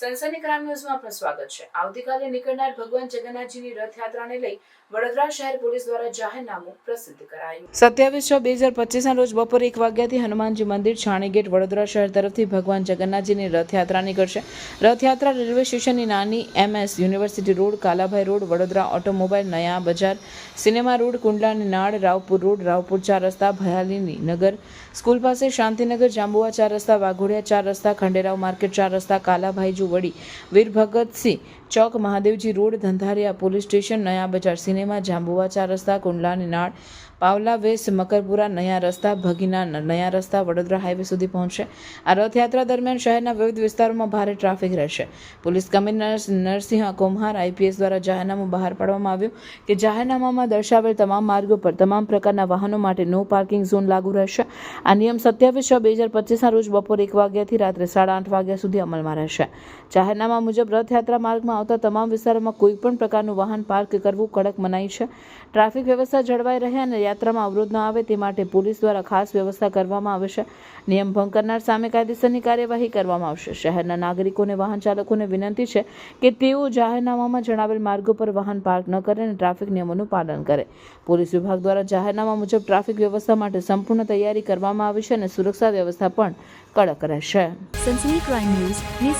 સનસની crime ન્યૂઝમાં આપનું સ્વાગત છે. આવતીકાલે નીકળનાર ભગવાન જગન્નાથજીની રથયાત્રાને લઈ વડોદરા શહેર પોલીસ દ્વારા જાહેરનામું પ્રસિદ્ધ કરાયું. સત્યાવીસ છ બે હજાર પચીસના રોજ બપોરે એક વાગ્યાથી હનુમાનજી મંદિર, છાણી ગેટ, વડોદરા શહેર તરફથી ભગવાન જગન્નાથજીની રથયાત્રા નીકળશે. રથયાત્રા રેલવે સ્ટેશનની નાની M S university road, Kalabhai road, Vadodara automobile, Naya Bazar, cinema road, કુંડલાની નાળ, રાવપુર રોડ, રાવપુર ચાર રસ્તા, ભયાલીની નગર, સ્કૂલ પાસે શાંતિનગર જાંબુઆ ચાર રસ્તા, વાઘોડિયા ચાર રસ્તા, ખંડેરાવ માર્કેટ ચાર રસ્તા કાલાભાઈજુ વડી Veer Bhagat Singh chowk Mahadevji road, Dhandhariya police station, Naya Bazaar cinema, Jhabua ચાર રસ્તા, કુંડલાની નાળ, પાવલા વેસ, મકરપુરા, નયા રસ્તા, ભગીના નયા રસ્તા, વડોદરા હાઈવે સુધી પહોંચશે. આ રથયાત્રા દરમિયાન શહેરના વિવિધ વિસ્તારોમાં ભારે ટ્રાફિક રહેશે. Police commissioner Narsinh Kumar IPS દ્વારા જાહેરનામું બહાર પાડવામાં આવ્યું કે જાહેરનામામાં દર્શાવેલ તમામ માર્ગો પર તમામ પ્રકારના વાહનો માટે નો પાર્કિંગ ઝોન લાગુ રહેશે. આ નિયમ સત્યાવીસ છ બે હજાર પચીસના રોજ બપોર એક વાગ્યાથી રાત્રે સાડા આઠ વાગ્યા સુધી અમલમાં રહેશે. જાહેરનામા મુજબ રથયાત્રા માર્ગમાં આવતા તમામ વિસ્તારોમાં કોઈ પણ પ્રકારનું વાહન પાર્ક કરવું કડક મનાઈ છે. ટ્રાફિક વ્યવસ્થા જળવાઈ રહે અને યાત્રામાં અવરોધ ન આવે તે માટે પોલીસ દ્વારા ખાસ વ્યવસ્થા કરવામાં આવે છે. નિયમ ભંગ કરનાર સામે કાયદેસરની કાર્યવાહી કરવામાં આવશે. શહેરના નાગરિકોને, વાહન ચાલકોને વિનંતી છે કે તેઓ જાહેરનામામાં જણાવેલ માર્ગો પર વાહન પાર્ક ન કરે અને ટ્રાફિક નિયમોનું પાલન કરે. પોલીસ વિભાગ દ્વારા જાહેરનામા મુજબ ટ્રાફિક વ્યવસ્થા માટે સંપૂર્ણ તૈયારી કરવામાં આવી છે અને સુરક્ષા વ્યવસ્થા પણ કડક રહેશે. સનસની ક્રાઇમ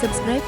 સબસ્ક્રાઇબ